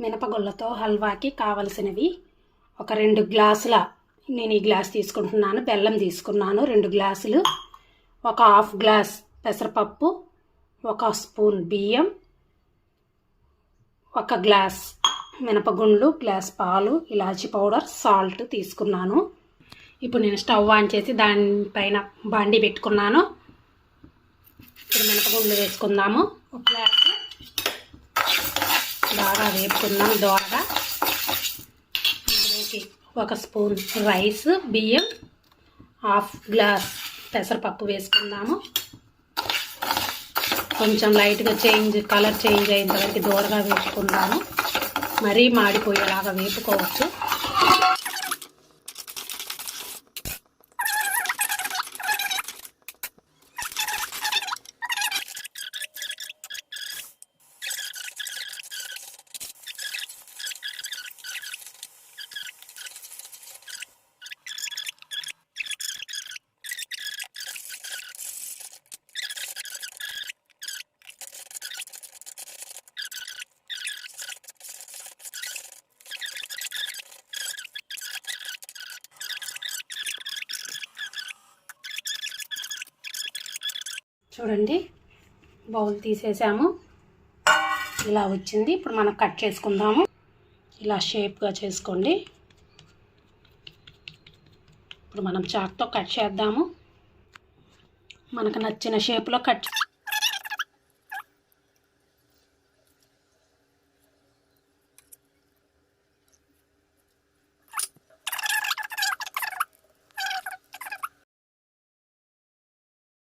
మినపగుళ్ళతో హల్వాకి కావలసినవి. ఒక రెండు గ్లాసుల నేను ఈ గ్లాస్ తీసుకుంటున్నాను బెల్లం తీసుకున్నాను రెండు గ్లాసులు. ఒక హాఫ్ గ్లాస్ పెసరపప్పు ఒక స్పూన్ బియ్యం ఒక గ్లాస్ మినపగుండ్లు గ్లాస్ పాలు ఇలాచి పౌడర్ సాల్ట్ తీసుకున్నాను. ఇప్పుడు నేను స్టవ్ ఆన్ చేసి దానిపైన బాండీ పెట్టుకున్నాను. ఇప్పుడు మినపగుండ్లు వేసుకుందాము. ఒక గ్లాసు బాగా వేపుకుందాం దోరగా ఇందులోకి ఒక స్పూన్ రైస్ బియ్యం హాఫ్ గ్లాస్ పెసరపప్పు వేసుకుందాము. కొంచెం లైట్గా చేంజ్ కలర్ చేంజ్ అయిన తర్వాత దూరగా వేపుకుందాము. మరీ మాడిపోయేలాగా వేపుకోవచ్చు. చూడండి. బౌల్ తీసేసాము. ఇలా వచ్చింది. ఇప్పుడు మనం కట్ చేసుకుందాము. ఇలా షేప్గా చేసుకోండి. ఇప్పుడు మనం చాక్తో కట్ చేద్దాము. మనకు నచ్చిన షేప్లో కట్